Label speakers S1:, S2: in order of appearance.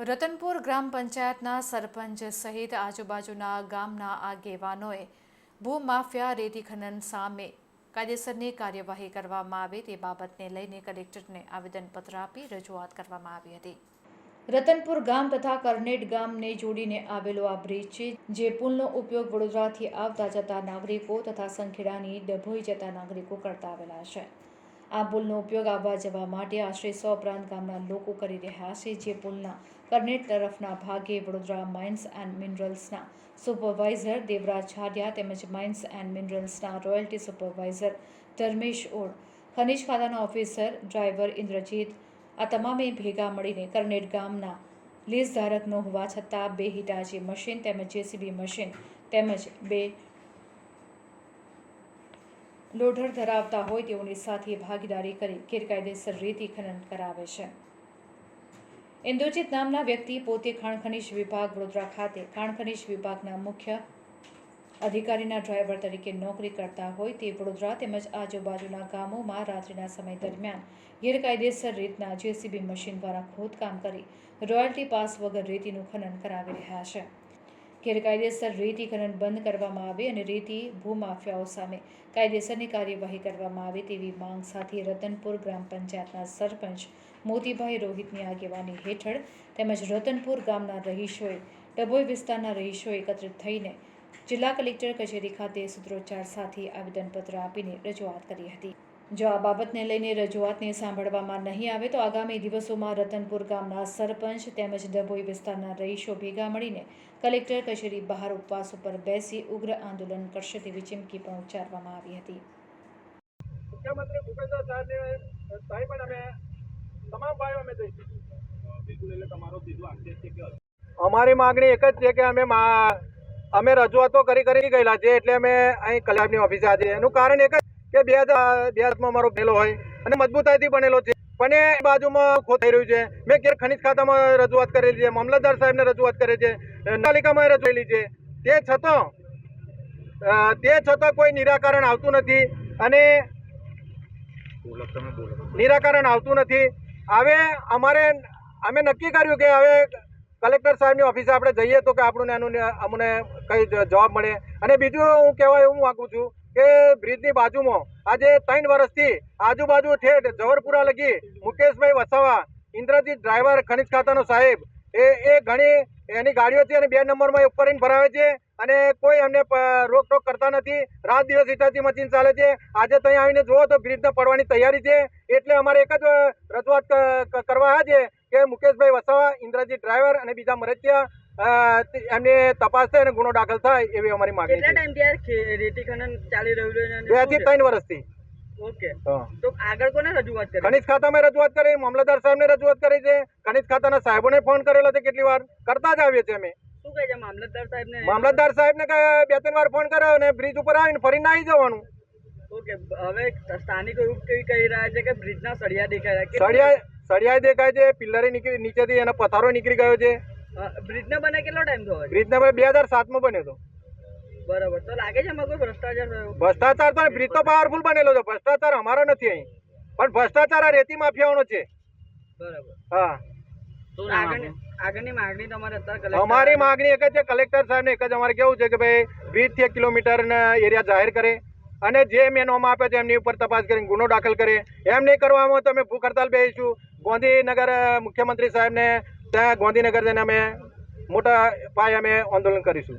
S1: રતનપુર ગ્રામ પંચાયતના સરપંચ સહિત આજુબાજુના ગામના આગેવાનોએ ભૂમાફિયા રેતી ખનન સામે કાયદેસરની કાર્યવાહી કરવામાં આવે તે બાબતને લઈને કલેક્ટરને આવેદનપત્ર આપી રજૂઆત કરવામાં આવી હતી. રતનપુર ગામ તથા કરનેટ ગામને જોડીને આવેલો આ બ્રિજ છે જે પુલનો ઉપયોગ વડોદરાથી આવતા જતા નાગરિકો તથા સંખેડાની ડભોઈ જતા નાગરિકો કરતા આવેલા છે. આ પુલનો ઉપયોગ આવવા જવા માટે આશરે સો ઉપરાંત ગામના લોકો કરી રહ્યા છે, જે પુલના કરનેટ તરફના ભાગે વડોદરા માઇન્સ એન્ડ મિનરલ્સના સુપરવાઇઝર દેવરાજ છાડિયા તેમજ માઇન્સ એન્ડ મિનરલ્સના રોયલ્ટી સુપરવાઇઝર ધર્મેશ ઓળ, ખનિજ ખાતાના ઓફિસર ડ્રાઈવર ઇન્દ્રજીત, આ તમામે ભેગા મળીને કરનેટ ગામના લીઝ ધારકનો હોવા છતાં બે હિટાચી મશીન તેમજ જેસીબી મશીન તેમજ બે લોઢર ધરાવતા હોય તેઓની સાથે ભાગીદારી કરી ગેરકાયદેસર રેતી ખનન કરાવે છે. ઇન્દ્રજીત નામના વ્યક્તિ પોતે ખાણ ખનિજ વિભાગ વડોદરા ખાતે ખાણ ખનિજ વિભાગના મુખ્ય અધિકારીના ડ્રાઈવર તરીકે નોકરી કરતા હોય તે વડોદરા તેમજ આજુબાજુના ગામોમાં રાત્રિના સમય દરમિયાન ગેરકાયદેસર રીતના જેસીબી મશીન દ્વારા ખોદકામ કરી રોયલ્ટી પાસ વગર રેતીનું ખનન કરાવી રહ્યા છે. ગેરકાયદેસર રેતી ખનન બંધ કરવામાં આવે અને રેતી ભૂમાફિયાઓ સામે કાયદેસરની કાર્યવાહી કરવામાં આવે તેવી માંગ સાથે રતનપુર ગ્રામ પંચાયતના સરપંચ મોતીભાઈ રોહિતની આગેવાની હેઠળ તેમજ રતનપુર ગામના રહીશોએ ડભોઈ વિસ્તારના રહીશો એકત્રિત થઈને જિલ્લા કલેક્ટર કચેરી ખાતે સૂત્રોચ્ચાર સાથે આવેદનપત્ર આપીને રજૂઆત કરી હતી. જો આ બાબતને લઈને રજૂઆતને સાંભળવામાં નહીં આવે તો આગામી દિવસોમાં રતનપુર ગામના સરપંચ તેમજ ડભોઈ વિસ્તારના રહીશો ભેગા મળીને કલેક્ટર કચેરી બહાર ઉપવાસ ઉપર બેસી ઉગ્ર આંદોલન કરશે તેવી ચીમકી પણ ઉચ્ચારવામાં આવી હતી.
S2: મુખ્યમંત્રી ભૂપેન્દ્ર સાહેબને સાહેબ પણ અમે તમામ ભાઈઓ અમે
S3: બિલકુલ એટલે તમારો સીધો આક્ષેપ છે કે
S2: અમારી માગણી એક જ છે કે અમે મા- અમે રજૂઆતો કરી કરી ગયેલા છે એટલે અમે અહીં કલાકની ઓફિસે આજે એનું કારણ એક જ કે બે હજાર બે હાથમાં મારો પેલો હોય અને મજબૂતાઈથી બનેલો છે. પણ એ બાજુમાં ખો થઈ રહ્યું છે. મેં ઘેર ખનિજ ખાતામાં રજૂઆત કરેલી છે. મામલતદાર સાહેબને રજૂઆત કરી છે. નગરપાલિકામાં રજૂઆત છે. તે છતાં તે છતાં કોઈ નિરાકરણ આવતું નથી અને નિરાકરણ આવતું નથી. હવે અમારે, અમે નક્કી કર્યું કે હવે કલેક્ટર સાહેબની ઓફિસે આપણે જઈએ તો કે આપણને એનું અમને કંઈ જવાબ મળે. અને બીજું હું કહેવા એવું માગું છું કે બ્રિજની બાજુમાં આજે ત્રણ વર્ષથી આજુબાજુ ઠેઠ જવરપુરા લગી મુકેશભાઈ વસાવા, ઇન્દ્રજીત ડ્રાઈવર, ખનિજ ખાતાનો સાહેબ, એ એ ઘણી એની ગાડીઓ છે અને બે નંબરમાં ઉપર ભરાવે છે અને કોઈ એમને રોકટોક કરતા નથી. રાત દિવસ હિટાચી મશીન ચાલે છે. આજે ત્યાં આવીને જુઓ તો બ્રિજને પડવાની તૈયારી છે. એટલે અમારે એક જ રજૂઆત કરવા છે કે મુકેશભાઈ વસાવા, ઇન્દ્રજીત ડ્રાઈવર અને બીજા મરચિયા એમની તપાસ થાય અને ગુનો દાખલ થાય એવી અમારી માંગણી
S4: કેટલા ટાઈમથી રેતી ખનન ચાલી રહ્યું છે બેથી
S2: ત્રણ વર્ષથી.
S4: ઓકે. તો આગળ કોને રજૂઆત કરી?
S2: ખનિજ ખાતામાં રજૂઆત કરી મામલતદાર સાહેબને રજૂઆત કરી છે. ખનિજ ખાતાના સાહેબોને ફોન કરેલો છે કેટલી વાર? કરતા જ આવીએ છીએ અમે.
S4: મામલતદાર સાહેબ ને
S2: બે ત્રણ વાર ફોન કર્યો અને બ્રિજ ઉપર આવીને ફરીને આવી જવાનું.
S4: ઓકે. હવે સ્થાનિકો રૂપ કહી કહી રહ્યા છે કે બ્રિજના સળિયા દેખાય
S2: સળિયા સળિયા દેખાય છે પિલ્લરે નીકળી નીચેથી એનો પથારો નીકળી ગયો છે.
S4: અ, બ્રિજને બને કેટલો ટાઈમ થયો
S2: બ્રિજ નંબર બે હજાર સાતમાં બન્યો હતો
S4: બરાબર. તો લાગે છે કોઈ ભ્રષ્ટાચાર થયો?
S2: ભ્રષ્ટાચાર તો બ્રિજ તો પાવરફુલ બનેલો છે. ભ્રષ્ટાચાર અમારો નથી અહીં. પણ ભ્રષ્ટાચાર આ રેતી માફિયાઓનો છે.
S4: બરાબર.
S2: હા.
S4: આગળની આગળની માંગણી તમારે
S2: અમારી માગણી એક જ છે. કલેક્ટર સાહેબને એક જ. અમારે કેવું છે કે ભાઈ વીસથી એક કિલોમીટરના એરિયા જાહેર કરે અને જે મેં નોમ આપે છે એમની ઉપર તપાસ કરીને ગુનો દાખલ કરે. એમ નહીં કરવામાં તો અમે ભૂખ હડતાલ બેસીશું. ગાંધીનગર મુખ્યમંત્રી મુખ્યમંત્રી સાહેબને ત્યાં ગાંધીનગર જઈને અમે મોટા પાયે અમે આંદોલન કરીશું.